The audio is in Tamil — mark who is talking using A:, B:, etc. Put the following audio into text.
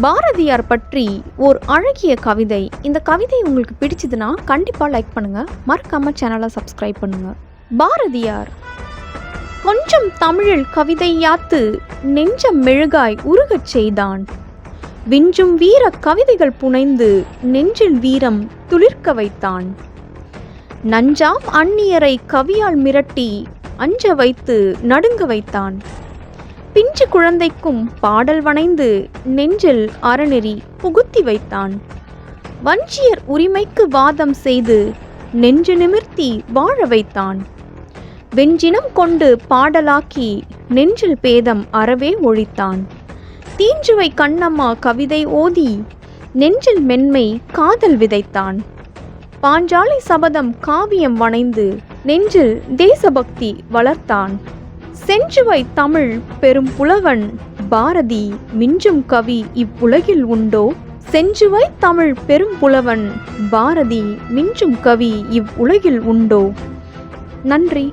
A: பாரதியார் பற்றி ஓர் அழகிய கவிதை. இந்த கவிதை உங்களுக்கு பிடிச்சதுன்னா கண்டிப்பாக லைக் பண்ணுங்க. மறக்காம சேனலை சப்ஸ்கிரைப் பண்ணுங்க. பாரதியார். கொஞ்சம் தமிழில் கவிதை யாத்து நெஞ்சம் மெழுகாய் உருகச் செய்தான். விஞ்சும் வீர கவிதைகள் புனைந்து நெஞ்சில் வீரம் துளிர்க்க வைத்தான். நஞ்சாம் அந்நியரை கவியால் மிரட்டி அஞ்ச வைத்து நடுங்க வைத்தான். பிஞ்சு குழந்தைக்கும் பாடல் வனைந்து நெஞ்சில் அறநெறி புகுத்தி வைத்தான். வஞ்சியர் உரிமைக்கு வாதம் செய்து நெஞ்சு நிமிர்த்தி வாழ வைத்தான். வெஞ்சினம் கொண்டு பாடலாக்கி நெஞ்சில் பேதம் அறவே ஒழித்தான். தீஞ்சுவை கண்ணம்மா கவிதை ஓதி நெஞ்சில் மென்மை காதல் விதைத்தான். பாஞ்சாலை சபதம் காவியம் வனைந்து நெஞ்சில் தேசபக்தி வளர்த்தான். செஞ்சுவை தமிழ் பெரும் புலவன் பாரதி மிஞ்சும் கவி இவ்வுலகில் உண்டோ? செஞ்சுவை தமிழ் பெரும் புலவன் பாரதி மிஞ்சும் கவி இவ்வுலகில் உண்டோ? நன்றி.